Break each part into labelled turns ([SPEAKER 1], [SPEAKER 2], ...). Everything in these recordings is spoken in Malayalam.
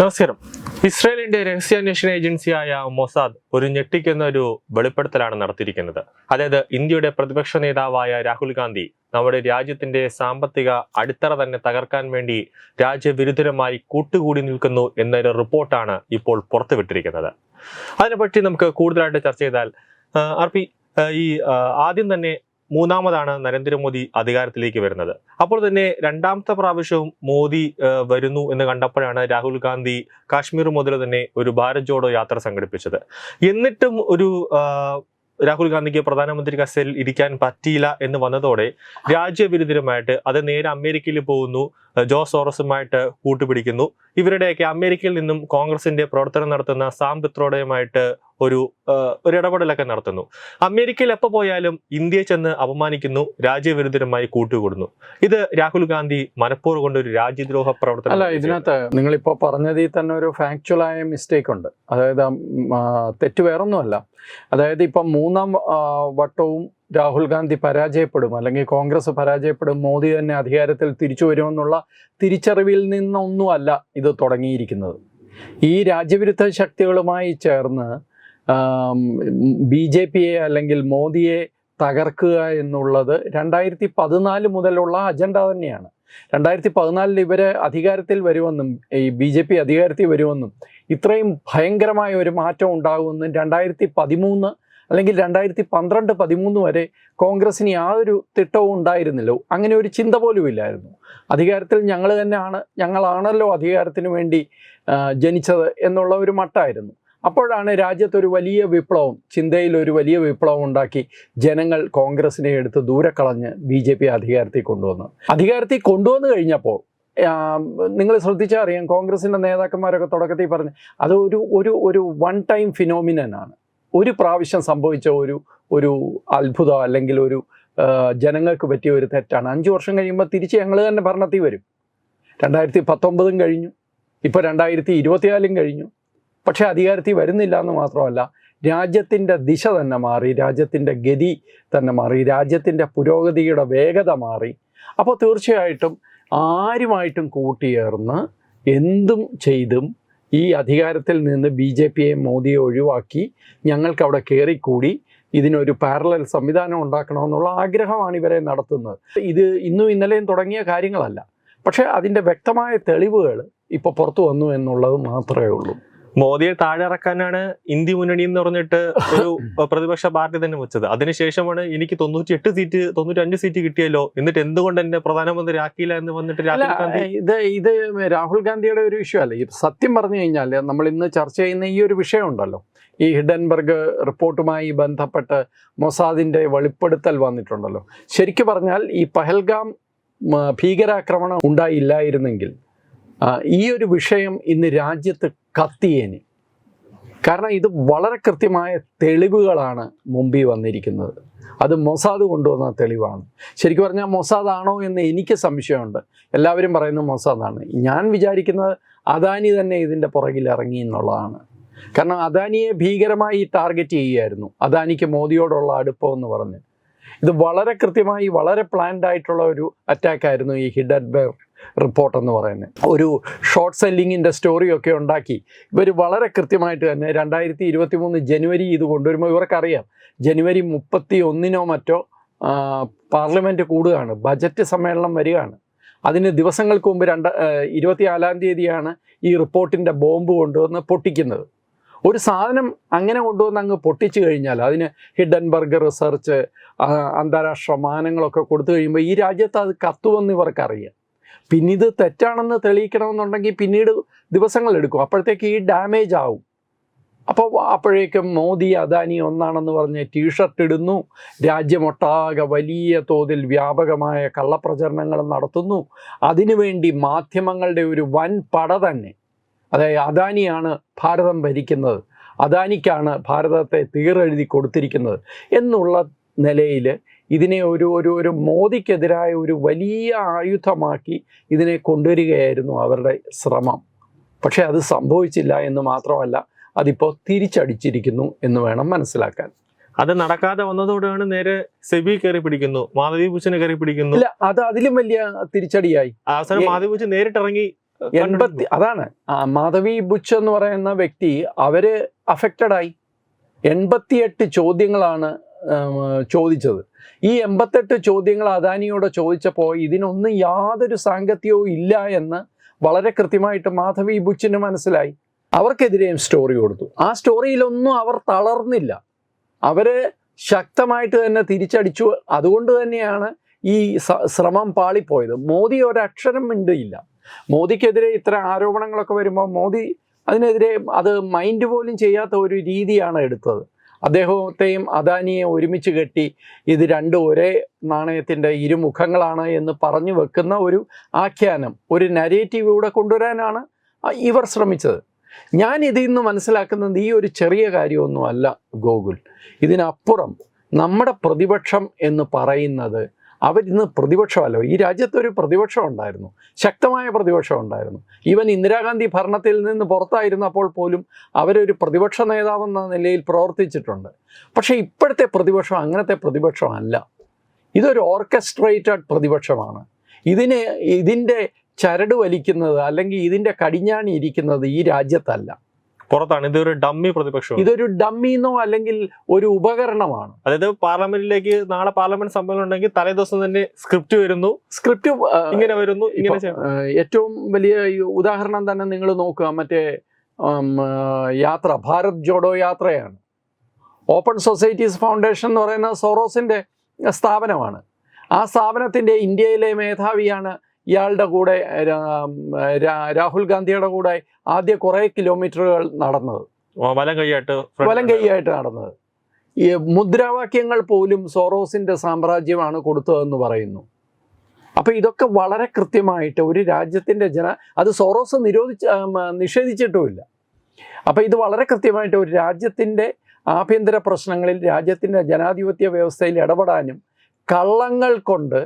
[SPEAKER 1] നമസ്കാരം. ഇസ്രായേലിന്റെ രഹസ്യാന്വേഷണ ഏജൻസിയായ മൊസാദ് ഒരു ഞെട്ടിക്കുന്ന ഒരു വെളിപ്പെടുത്തലാണ് നടത്തിയിരിക്കുന്നത്. അതായത് ഇന്ത്യയുടെ പ്രതിപക്ഷ നേതാവായ രാഹുൽ ഗാന്ധി നമ്മുടെ രാജ്യത്തിന്റെ സാമ്പത്തിക അടിത്തറ തന്നെ തകർക്കാൻ വേണ്ടി രാജ്യവിരുദ്ധരമായി കൂട്ടുകൂടി നിൽക്കുന്നു എന്നൊരു റിപ്പോർട്ടാണ് ഇപ്പോൾ പുറത്തുവിട്ടിരിക്കുന്നത്. അതിനെപ്പറ്റി നമുക്ക് കൂടുതലായിട്ട് ചർച്ച ചെയ്താൽ ആർ പി ഈ ആദ്യം തന്നെ മൂന്നാമതാണ് നരേന്ദ്രമോദി അധികാരത്തിലേക്ക് വരുന്നത്. അപ്പോൾ തന്നെ രണ്ടാമത്തെ പ്രാവശ്യവും മോദി വരുന്നു എന്ന് കണ്ടപ്പോഴാണ് രാഹുൽ ഗാന്ധി കാശ്മീർ മുതൽ തന്നെ ഒരു ഭാരത് ജോഡോ യാത്ര സംഘടിപ്പിച്ചത്. എന്നിട്ടും ഒരു രാഹുൽ ഗാന്ധിക്ക് പ്രധാനമന്ത്രി കസേരയിൽ ഇരിക്കാൻ പറ്റിയില്ല എന്ന് വന്നതോടെ രാജ്യവിരുദ്ധരുമായിട്ട് അത് നേരെ അമേരിക്കയിൽ പോകുന്നു. ആ, ജോ സോറസുമായിട്ട് കൂട്ടുപിടിക്കുന്നു. ഇവരുടെയൊക്കെ അമേരിക്കയിൽ നിന്നും കോൺഗ്രസിന്റെ പ്രവർത്തനം നടത്തുന്ന സാം പിത്രോഡയുമായിട്ട് ഒരു ഒരു ഇടപെടലൊക്കെ നടത്തുന്നു. അമേരിക്കയിൽ എപ്പോൾ പോയാലും ഇന്ത്യയെ ചെന്ന് അപമാനിക്കുന്നു രാജ്യവിരുദ്ധരുമായി കൂട്ടുകൂടുന്നു. ഇത് രാഹുൽ ഗാന്ധി മനഃപൂർവം കൊണ്ട് ഒരു രാജ്യദ്രോഹ പ്രവർത്തനം
[SPEAKER 2] അല്ല ഇതിനകത്ത് നിങ്ങളിപ്പോൾ പറഞ്ഞതിൽ തന്നെ ഒരു ഫാക്ച്വലായ മിസ്റ്റേക്ക് ഉണ്ട്. അതായത് തെറ്റ് വേറൊന്നുമല്ല. അതായത് ഇപ്പം മൂന്നാം വട്ടവും രാഹുൽ ഗാന്ധി പരാജയപ്പെടും അല്ലെങ്കിൽ കോൺഗ്രസ് പരാജയപ്പെടും മോദി തന്നെ അധികാരത്തിൽ തിരിച്ചു വരുമെന്നുള്ള തിരിച്ചറിവിൽ നിന്നൊന്നുമല്ല ഇത് തുടങ്ങിയിരിക്കുന്നത്. ഈ രാജ്യവിരുദ്ധ ശക്തികളുമായി ചേർന്ന് ബി ജെ പിയെ അല്ലെങ്കിൽ മോദിയെ തകർക്കുക എന്നുള്ളത് രണ്ടായിരത്തി പതിനാല് മുതലുള്ള അജണ്ട തന്നെയാണ്. രണ്ടായിരത്തി പതിനാലിൽ ഇവർ അധികാരത്തിൽ വരുമെന്നും ഈ ബി ജെ പി അധികാരത്തിൽ വരുമെന്നും ഇത്രയും ഭയങ്കരമായ ഒരു മാറ്റം ഉണ്ടാകുമെന്നും രണ്ടായിരത്തി പതിമൂന്ന് അല്ലെങ്കിൽ രണ്ടായിരത്തി പന്ത്രണ്ട് പതിമൂന്ന് വരെ കോൺഗ്രസ്സിന് യാതൊരു തിട്ടവും ഉണ്ടായിരുന്നില്ല. അങ്ങനെ ഒരു ചിന്ത പോലും ഇല്ലായിരുന്നു. അധികാരത്തിൽ ഞങ്ങൾ തന്നെയാണ് ഞങ്ങളാണല്ലോ അധികാരത്തിന് വേണ്ടി ജനിച്ചത് എന്നുള്ള ഒരു മട്ടായിരുന്നു. അപ്പോഴാണ് രാജ്യത്തൊരു വലിയ വിപ്ലവം ചിന്തയിൽ ഒരു വലിയ വിപ്ലവം ഉണ്ടാക്കി ജനങ്ങൾ കോൺഗ്രസിനെ എടുത്ത് ദൂരെ കളഞ്ഞ് ബി ജെ പി അധികാരത്തിൽ കൊണ്ടുവന്നു അധികാരത്തിൽ കൊണ്ടുവന്നു കഴിഞ്ഞപ്പോൾ നിങ്ങൾ ശ്രദ്ധിച്ചാൽ അറിയാം കോൺഗ്രസിന്റെ നേതാക്കന്മാരൊക്കെ തുടക്കത്തിൽ പറഞ്ഞ് അത് ഒരു ഒരു ഒരു വൺ ടൈം ഫിനോമിനനാണ് ഒരു പ്രാവശ്യം സംഭവിച്ച ഒരു ഒരു അത്ഭുതം അല്ലെങ്കിൽ ഒരു ജനങ്ങൾക്ക് പറ്റിയ ഒരു തെറ്റാണ്. അഞ്ച് വർഷം കഴിയുമ്പോൾ തിരിച്ച് ഞങ്ങൾ തന്നെ ഭരണത്തിൽ വരും. രണ്ടായിരത്തി പത്തൊമ്പതും കഴിഞ്ഞു. ഇപ്പോൾ രണ്ടായിരത്തി ഇരുപത്തിനാലും കഴിഞ്ഞു. പക്ഷേ അധികാരത്തിൽ വരുന്നില്ല എന്ന് മാത്രമല്ല രാജ്യത്തിന്റെ ദിശ തന്നെ മാറി രാജ്യത്തിന്റെ ഗതി തന്നെ മാറി രാജ്യത്തിന്റെ പുരോഗതിയുടെ വേഗത മാറി. അപ്പോൾ തീർച്ചയായിട്ടും ആരുമായിട്ടും കൂട്ടിയേർന്ന് എന്തും ചെയ്തും ഈ അധികാരത്തിൽ നിന്ന് ബി ജെ പിയെ മോദിയെ ഒഴിവാക്കി ഞങ്ങൾക്ക് അവിടെ കയറിക്കൂടി ഇതിനൊരു പാരലൽ സംവിധാനം ഉണ്ടാക്കണമെന്നുള്ള ആഗ്രഹമാണ് ഇവരെ നടത്തുന്നത്. ഇത് ഇന്നും ഇന്നലെയും തുടങ്ങിയ കാര്യങ്ങളല്ല. പക്ഷേ അതിന്റെ വ്യക്തമായ തെളിവുകൾ ഇപ്പോൾ പുറത്തു വന്നു എന്നുള്ളത് മാത്രമേ ഉള്ളൂ.
[SPEAKER 1] മോദിയെ താഴെ ഇറക്കാനാണ് ഇന്ത്യ മുന്നണി എന്ന് പറഞ്ഞിട്ട് ഒരു പ്രതിപക്ഷ പാർട്ടി തന്നെ വെച്ചത്. അതിനുശേഷമാണ് എനിക്ക് തൊണ്ണൂറ്റി എട്ട് സീറ്റ് തൊണ്ണൂറ്റി അഞ്ച് സീറ്റ് കിട്ടിയല്ലോ. എന്നിട്ട് എന്തുകൊണ്ട് എന്നെ പ്രധാനമന്ത്രി ആക്കിയില്ല എന്ന് വന്നിട്ട് രാഹുൽ ഗാന്ധി
[SPEAKER 2] ഇത് ഇത് രാഹുൽ ഗാന്ധിയുടെ ഒരു ഇഷ്യൂ അല്ല? സത്യം പറഞ്ഞു കഴിഞ്ഞാൽ നമ്മൾ ഇന്ന് ചർച്ച ചെയ്യുന്ന ഈ ഒരു വിഷയമുണ്ടല്ലോ ഈ ഹിഡൻബർഗ് റിപ്പോർട്ടുമായി ബന്ധപ്പെട്ട് മൊസാദിന്റെ വെളിപ്പെടുത്തൽ വന്നിട്ടുണ്ടല്ലോ. ശരിക്കു പറഞ്ഞാൽ ഈ പഹൽഗാം ഭീകരാക്രമണം ഉണ്ടായില്ലായിരുന്നെങ്കിൽ ഈ ഒരു വിഷയം ഇന്ന് രാജ്യത്ത് കത്തിയേന്. കാരണം ഇത് വളരെ കൃത്യമായ തെളിവുകളാണ് മുമ്പിൽ വന്നിരിക്കുന്നത്. അത് മൊസാദ് കൊണ്ടുവന്ന തെളിവാണ്. ശരിക്കും പറഞ്ഞാൽ മൊസാദ് ആണോ എന്ന് എനിക്ക് സംശയമുണ്ട്. എല്ലാവരും പറയുന്നത് മൊസാദാണ്. ഞാൻ വിചാരിക്കുന്നത് അദാനി തന്നെ ഇതിന്റെ പുറകിൽ ഇറങ്ങി എന്നുള്ളതാണ്. കാരണം അദാനിയെ ഭീകരമായി ടാർഗറ്റ് ചെയ്യുകയായിരുന്നു. അദാനിക്ക് മോദിയോടുള്ള അടുപ്പം എന്ന് പറഞ്ഞ്. ഇത് വളരെ കൃത്യമായി വളരെ പ്ലാൻഡ് ആയിട്ടുള്ള ഒരു അറ്റാക്ക് ആയിരുന്നു ഈ ഹിഡൻബർഗ് റിപ്പോർട്ട് എന്ന് പറയുന്നത്. ഒരു ഷോർട്ട് സെല്ലിങ്ങിന്റെ സ്റ്റോറിയൊക്കെ ഉണ്ടാക്കി. ഇവർ വളരെ കൃത്യമായിട്ട് തന്നെ രണ്ടായിരത്തി ഇരുപത്തി മൂന്ന് ജനുവരി ഇത് കൊണ്ടുവരുമ്പോൾ ഇവർക്കറിയാം. ജനുവരി മുപ്പത്തി ഒന്നിനോ മറ്റോ പാർലമെന്റ് കൂടുകയാണ്. ബജറ്റ് സമ്മേളനം വരികയാണ്. അതിന് ദിവസങ്ങൾക്ക് മുമ്പ് രണ്ട് ഇരുപത്തിനാലാം തീയതിയാണ് ഈ റിപ്പോർട്ടിന്റെ ബോംബ് കൊണ്ടുവന്ന് പൊട്ടിക്കുന്നത്. ഒരു സാധനം അങ്ങനെ കൊണ്ടുവന്ന് അങ്ങ് പൊട്ടിച്ചു കഴിഞ്ഞാൽ അതിന് ഹിഡൻബർഗ് റിസർച്ച് അന്താരാഷ്ട്ര മാനങ്ങളൊക്കെ കൊടുത്തു കഴിയുമ്പോൾ ഈ രാജ്യത്ത് അത് കത്തുവെന്ന് ഇവർക്കറിയാം. പിന്നെ ഇത് തെറ്റാണെന്ന് തെളിയിക്കണമെന്നുണ്ടെങ്കിൽ പിന്നീട് ദിവസങ്ങൾ എടുക്കും. അപ്പോഴത്തേക്ക് ഈ ഡാമേജ് ആവും. അപ്പോൾ അപ്പോഴേക്കും മോദി അദാനി ഒന്നാണെന്ന് പറഞ്ഞ് ടീഷർട്ട് ഇടുന്നു. രാജ്യമൊട്ടാകെ വലിയ തോതിൽ വ്യാപകമായ കള്ളപ്രചരണങ്ങൾ നടത്തുന്നു. അതിനുവേണ്ടി മാധ്യമങ്ങളുടെ ഒരു വൻ പട തന്നെ. അതായത് അദാനിയാണ് ഭാരതം ഭരിക്കുന്നത്. അദാനിക്കാണ് ഭാരതത്തെ തീറെഴുതി കൊടുത്തിരിക്കുന്നത്. എന്നുള്ള നിലയിൽ ഇതിനെ ഒരു ഒരു ഒരു മോദിക്കെതിരായ ഒരു വലിയ ആയുധമാക്കി ഇതിനെ കൊണ്ടുവരികയായിരുന്നു അവരുടെ ശ്രമം. പക്ഷേ അത് സംഭവിച്ചില്ല എന്ന് മാത്രമല്ല അതിപ്പോൾ തിരിച്ചടിച്ചിരിക്കുന്നു എന്ന് വേണം മനസ്സിലാക്കാൻ.
[SPEAKER 1] അത് നടക്കാതെ വന്നതോടെയാണ് നേരെ സെബി കയറി പിടിക്കുന്നു മാധവി ഭൂഷനെ കയറി പിടിക്കുന്നു.
[SPEAKER 2] ഇല്ല അത് അതിലും വലിയ തിരിച്ചടിയായി.
[SPEAKER 1] അവസാനം മാധവി ഭൂഷൺ നേരിട്ടിറങ്ങി
[SPEAKER 2] എൺപത്തി അതാണ്. മാധവി ബുച്ച് എന്ന് പറയുന്ന വ്യക്തി അവർ അഫക്റ്റഡ് ആയി. എൺപത്തിയെട്ട് ചോദ്യങ്ങളാണ് ചോദിച്ചത്. ഈ എൺപത്തെട്ട് ചോദ്യങ്ങൾ അദാനിയോട് ചോദിച്ചപ്പോൾ ഇതിനൊന്നും യാതൊരു സാങ്കത്യവും ഇല്ല എന്ന് വളരെ കൃത്യമായിട്ട് മാധവി ബുച്ചിന് മനസ്സിലായി. അവർക്കെതിരെയും സ്റ്റോറി കൊടുത്തു. ആ സ്റ്റോറിയിലൊന്നും അവർ തളർന്നില്ല. അവർ ശക്തമായിട്ട് തന്നെ തിരിച്ചടിച്ചു. അതുകൊണ്ട് തന്നെയാണ് ഈ ശ്രമം പാളിപ്പോയത്. മോദി ഒരക്ഷരം മിണ്ടിയില്ല. മോദിക്കെതിരെ ഇത്തരം ആരോപണങ്ങളൊക്കെ വരുമ്പോൾ മോദി അതിനെതിരെ അത് മൈൻഡ് പോലും ചെയ്യാത്ത ഒരു രീതിയാണ് എടുത്തത്. അദ്ദേഹത്തെയും അദാനിയെ ഒരുമിച്ച് കെട്ടി ഇത് രണ്ടും ഒരേ നാണയത്തിന്റെ ഇരുമുഖങ്ങളാണ് എന്ന് പറഞ്ഞു വെക്കുന്ന ഒരു ആഖ്യാനം ഒരു നരേറ്റീവ് ഇവിടെ കൊണ്ടുവരാനാണ് ഇവർ ശ്രമിച്ചത്. ഞാൻ ഇതിൽ നിന്ന് മനസ്സിലാക്കുന്നത് ഈ ഒരു ചെറിയ കാര്യമൊന്നുമല്ല ഗോകുൽ. ഇതിനപ്പുറം നമ്മുടെ പ്രതിപക്ഷം എന്ന് പറയുന്നത് അവരിന്ന് പ്രതിപക്ഷമല്ലോ. ഈ രാജ്യത്തൊരു പ്രതിപക്ഷം ഉണ്ടായിരുന്നു. ശക്തമായ പ്രതിപക്ഷം ഉണ്ടായിരുന്നു. ഈവൻ ഇന്ദിരാഗാന്ധി ഭരണത്തിൽ നിന്ന് പുറത്തായിരുന്നപ്പോൾ പോലും അവരൊരു പ്രതിപക്ഷ നേതാവെന്ന നിലയിൽ പ്രവർത്തിച്ചിട്ടുണ്ട്. പക്ഷേ ഇപ്പോഴത്തെ പ്രതിപക്ഷം അങ്ങനത്തെ പ്രതിപക്ഷമല്ല ഇതൊരു ഓർക്കസ്ട്രേറ്റഡ് പ്രതിപക്ഷമാണ്. ഇതിന് ഇതിന്റെ ചരട് വലിക്കുന്നത് അല്ലെങ്കിൽ ഇതിന്റെ കടിഞ്ഞാണി ഇരിക്കുന്നത് ഈ രാജ്യത്തല്ല.
[SPEAKER 1] പുറത്താണ്. ഇതൊരു ഡമ്മി പ്രതിപക്ഷം
[SPEAKER 2] ഇതൊരു ഡമ്മിന്നോ അല്ലെങ്കിൽ ഒരു ഉപകരണമാണ്.
[SPEAKER 1] അതായത് പാർലമെന്റിലേക്ക് നാളെ പാർലമെന്റ് സമ്മേളനം ഉണ്ടെങ്കിൽ തലേദിവസം തന്നെ സ്ക്രിപ്റ്റ് വരുന്നു.
[SPEAKER 2] സ്ക്രിപ്റ്റ്
[SPEAKER 1] ഇങ്ങനെ വരുന്നു ഇങ്ങനെ
[SPEAKER 2] ഏറ്റവും വലിയ ഉദാഹരണം തന്നെ നിങ്ങൾ നോക്കുക. മറ്റേ യാത്ര ഭാരത് ജോഡോ യാത്രയാണ്. ഓപ്പൺ സൊസൈറ്റീസ് ഫൗണ്ടേഷൻ എന്ന് പറയുന്ന സോറോസിന്റെ സ്ഥാപനമാണ്. ആ സ്ഥാപനത്തിന്റെ ഇന്ത്യയിലെ മേധാവിയാണ് ഇയാളുടെ കൂടെ രാഹുൽ ഗാന്ധിയുടെ കൂടെ ആദ്യ കുറേ കിലോമീറ്ററുകൾ നടന്നത്.
[SPEAKER 1] വലം കൈയായിട്ട്
[SPEAKER 2] വലം കൈയായിട്ട് നടന്നത്. ഈ മുദ്രാവാക്യങ്ങൾ പോലും സോറോസിന്റെ സാമ്രാജ്യമാണ് കൊടുത്തതെന്ന് പറയുന്നു. അപ്പൊ ഇതൊക്കെ വളരെ കൃത്യമായിട്ട് ഒരു രാജ്യത്തിന്റെ ജന അത് സോറോസ് നിരോധിച്ച് നിഷേധിച്ചിട്ടുമില്ല. അപ്പൊ ഇത് വളരെ കൃത്യമായിട്ട് ഒരു രാജ്യത്തിന്റെ ആഭ്യന്തര പ്രശ്നങ്ങളിൽ രാജ്യത്തിന്റെ ജനാധിപത്യ വ്യവസ്ഥയിൽ ഇടപെടാനും കള്ളങ്ങൾ കൊണ്ട്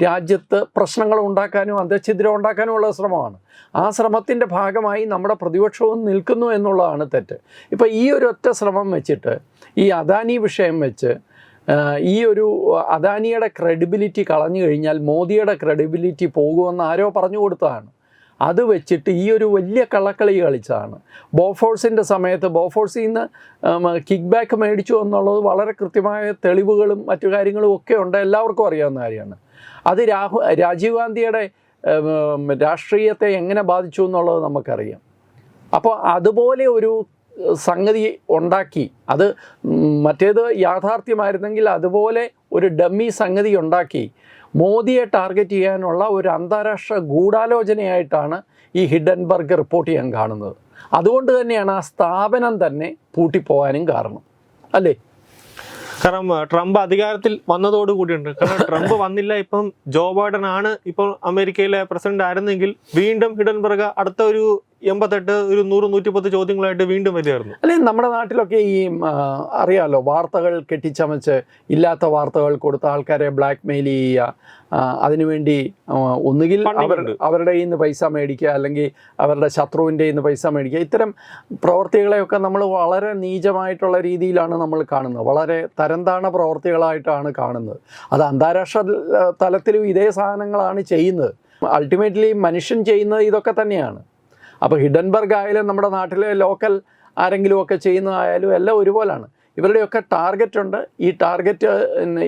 [SPEAKER 2] രാജ്യത്ത് പ്രശ്നങ്ങൾ ഉണ്ടാക്കാനും അന്തഛിദ്രം ഉണ്ടാക്കാനും ഉള്ള ശ്രമമാണ്. ആ ശ്രമത്തിന്റെ ഭാഗമായി നമ്മുടെ പ്രതിപക്ഷവും നിൽക്കുന്നു എന്നുള്ളതാണ് തെറ്റ്. ഇപ്പോൾ ഈ ഒരു ഒറ്റ ശ്രമം വെച്ചിട്ട് ഈ അദാനി വിഷയം വെച്ച് ഈ ഒരു അദാനിയുടെ ക്രെഡിബിലിറ്റി കളഞ്ഞു കഴിഞ്ഞാൽ മോദിയുടെ ക്രെഡിബിലിറ്റി പോകുമെന്ന് ആരോ പറഞ്ഞു കൊടുത്തതാണ്. അത് വെച്ചിട്ട് ഈ ഒരു വലിയ കള്ളക്കളി കളിച്ചതാണ് ബോഫോഴ്സിന്റെ സമയത്ത് ബോഫോഴ്സിൽ നിന്ന് കിക്ക് ബാക്ക് മേടിച്ചു എന്നുള്ളത് വളരെ കൃത്യമായ തെളിവുകളും മറ്റു കാര്യങ്ങളും ഒക്കെ ഉണ്ട്. എല്ലാവർക്കും അറിയാവുന്ന കാര്യമാണ്. അത് രാഹു രാജീവ് ഗാന്ധിയുടെ രാഷ്ട്രീയത്തെ എങ്ങനെ ബാധിച്ചു എന്നുള്ളത് നമുക്കറിയാം. അപ്പോൾ അതുപോലെ ഒരു സംഗതി ഉണ്ടാക്കി. അത് മറ്റേത് യാഥാർത്ഥ്യമായിരുന്നെങ്കിൽ അതുപോലെ ഒരു ഡമ്മി സംഗതി ഉണ്ടാക്കി. മോദിയെ ടാർഗറ്റ് ചെയ്യാനുള്ള ഒരു അന്താരാഷ്ട്ര ഗൂഢാലോചനയായിട്ടാണ് ഈ ഹിഡൻബർഗ് റിപ്പോർട്ട് ചെയ്യാൻ കാണുന്നത്. അതുകൊണ്ട് തന്നെയാണ് ആ സ്ഥാപനം തന്നെ പൂട്ടിപ്പോവാനും കാരണം. അല്ലേ?
[SPEAKER 1] കാരണം ട്രംപ് അധികാരത്തിൽ വന്നതോട് കൂടിയുണ്ട്. കാരണം ട്രംപ് വന്നില്ല ഇപ്പം ജോ ബൈഡൻ ആണ് ഇപ്പോൾ അമേരിക്കയിലെ പ്രസിഡന്റ് ആയിരുന്നെങ്കിൽ വീണ്ടും ഹിഡൻബർഗ് അടുത്ത ഒരു എൺപത്തെട്ട് ഒരു നൂറ് നൂറ്റിപ്പത്ത് ചോദ്യങ്ങളായിട്ട് വീണ്ടും വരികയായിരുന്നു.
[SPEAKER 2] അല്ലെ നമ്മുടെ നാട്ടിലൊക്കെ ഈ അറിയാമല്ലോ അറിയാലോ വാർത്തകൾ കെട്ടിച്ചമച്ച് ഇല്ലാത്ത വാർത്തകൾ കൊടുത്ത ആൾക്കാരെ ബ്ലാക്ക് മെയിൽ ചെയ്യുക അതിനുവേണ്ടി ഒന്നുകിൽ അവർ അവരുടെ ഇന്ന് നിന്ന് പൈസ മേടിക്കുക അല്ലെങ്കിൽ അവരുടെ ശത്രുവിന്റെ ഇന്ന് നിന്ന് പൈസ മേടിക്കുക. ഇത്തരം പ്രവർത്തികളെയൊക്കെ നമ്മൾ വളരെ നീചമായിട്ടുള്ള രീതിയിലാണ് നമ്മൾ കാണുന്നത്. വളരെ തരംതാണ പ്രവർത്തികളായിട്ടാണ് കാണുന്നത്. അത് അന്താരാഷ്ട്ര തലത്തിലും ഇതേ സാധനങ്ങളാണ് ചെയ്യുന്നത്. അൾട്ടിമേറ്റ്ലി മനുഷ്യൻ ചെയ്യുന്നത് ഇതൊക്കെ തന്നെയാണ്. അപ്പോൾ ഹിഡൻബർഗ് ആയാലും നമ്മുടെ നാട്ടിലെ ലോക്കൽ ആരെങ്കിലും ഒക്കെ ചെയ്യുന്നതായാലും എല്ലാം ഒരുപോലാണ്. ഇവരുടെയൊക്കെ ടാർഗറ്റ് ഉണ്ട്. ഈ ടാർഗറ്റ്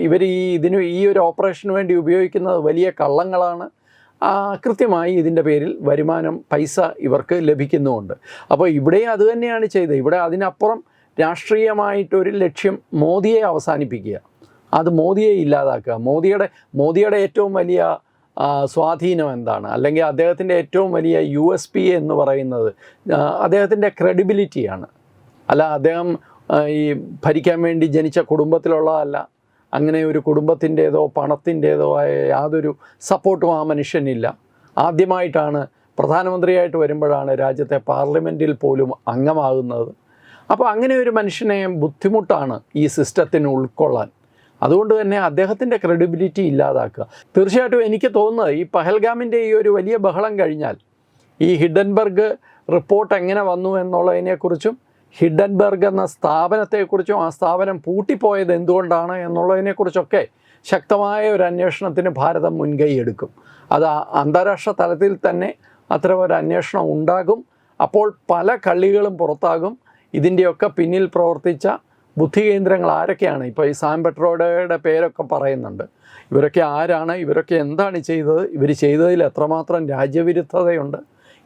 [SPEAKER 2] ഇവർ ഈ ഇതിന് ഈ ഒരു ഓപ്പറേഷന് വേണ്ടി ഉപയോഗിക്കുന്നത് വലിയ കള്ളങ്ങളാണ്. കൃത്യമായി ഇതിന്റെ പേരിൽ വരുമാനം പൈസ ഇവർക്ക് ലഭിക്കുന്നുമുണ്ട്. അപ്പോൾ ഇവിടെയും അതുതന്നെയാണ് ചെയ്തത്. ഇവിടെ അതിനപ്പുറം രാഷ്ട്രീയമായിട്ടൊരു ലക്ഷ്യം മോദിയെ അവസാനിപ്പിക്കുക. അത് മോദിയെ ഇല്ലാതാക്കുക. മോദിയുടെ മോദിയുടെ ഏറ്റവും വലിയ സ്വാധീനം എന്താണ്? അല്ലെങ്കിൽ അദ്ദേഹത്തിന്റെ ഏറ്റവും വലിയ യു എസ് പി എന്ന് പറയുന്നത് അദ്ദേഹത്തിന്റെ ക്രെഡിബിലിറ്റിയാണ് അല്ല അദ്ദേഹം ഈ ഭരിക്കാൻ വേണ്ടി ജനിച്ച കുടുംബത്തിലുള്ളതല്ല. അങ്ങനെ ഒരു കുടുംബത്തിന്റേതോ പണത്തിന്റേതോ ആയ യാതൊരു സപ്പോർട്ടും ആ മനുഷ്യനില്ല. ആദ്യമായിട്ടാണ് പ്രധാനമന്ത്രിയായിട്ട് വരുമ്പോഴാണ് രാജ്യത്തെ പാർലമെന്റിൽ പോലും അംഗമാകുന്നത്. അപ്പോൾ അങ്ങനെ ഒരു മനുഷ്യനെ ബുദ്ധിമുട്ടാണ് ഈ സിസ്റ്റത്തിന് ഉൾക്കൊള്ളാൻ. അതുകൊണ്ട് തന്നെ അദ്ദേഹത്തിന്റെ ക്രെഡിബിലിറ്റി ഇല്ലാതാക്കുക. തീർച്ചയായിട്ടും എനിക്ക് തോന്നുന്നത് ഈ പഹൽഗാമിന്റെ ഈ ഒരു വലിയ ബഹളം കഴിഞ്ഞാൽ ഈ ഹിഡൻബർഗ് റിപ്പോർട്ട് എങ്ങനെ വന്നു എന്നുള്ളതിനെക്കുറിച്ചും ഹിഡൻബർഗ് എന്ന സ്ഥാപനത്തെക്കുറിച്ചും ആ സ്ഥാപനം പൂട്ടിപ്പോയത് എന്തുകൊണ്ടാണ് എന്നുള്ളതിനെക്കുറിച്ചൊക്കെ ശക്തമായ ഒരു അന്വേഷണത്തിന് ഭാരതം മുൻകൈ എടുക്കും. അത് അന്താരാഷ്ട്ര തലത്തിൽ തന്നെ അത്തരം ഒരു അന്വേഷണം ഉണ്ടാകും. അപ്പോൾ പല കള്ളികളും പുറത്താകും. ഇതിന്റെയൊക്കെ പിന്നിൽ പ്രവർത്തിച്ച ബുദ്ധികേന്ദ്രങ്ങൾ ആരൊക്കെയാണ്? ഇപ്പോൾ ഈ സാം പെട്രോഡയുടെ പേരൊക്കെ പറയുന്നുണ്ട്. ഇവരൊക്കെ ആരാണ്? ഇവരൊക്കെ എന്താണ് ചെയ്തത്? ഇവർ ചെയ്തതിൽ എത്രമാത്രം രാജ്യവിരുദ്ധതയുണ്ട്?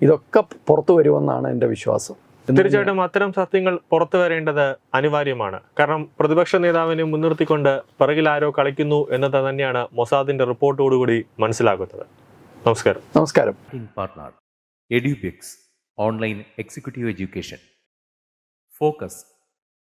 [SPEAKER 2] ഇതൊക്കെ പുറത്തു വരുമെന്നാണ് എന്റെ വിശ്വാസം.
[SPEAKER 1] തീർച്ചയായിട്ടും അത്തരം സത്യങ്ങൾ പുറത്തു വരേണ്ടത് അനിവാര്യമാണ്. കാരണം പ്രതിപക്ഷ നേതാവിനെ മുൻനിർത്തിക്കൊണ്ട് പിറകിൽ ആരോ കളിക്കുന്നു എന്നത് തന്നെയാണ് മൊസാദിന്റെ റിപ്പോർട്ടോടുകൂടി മനസ്സിലാകുന്നത്. നമസ്കാരം.
[SPEAKER 2] നമസ്കാരം.
[SPEAKER 3] Partner online executive education education.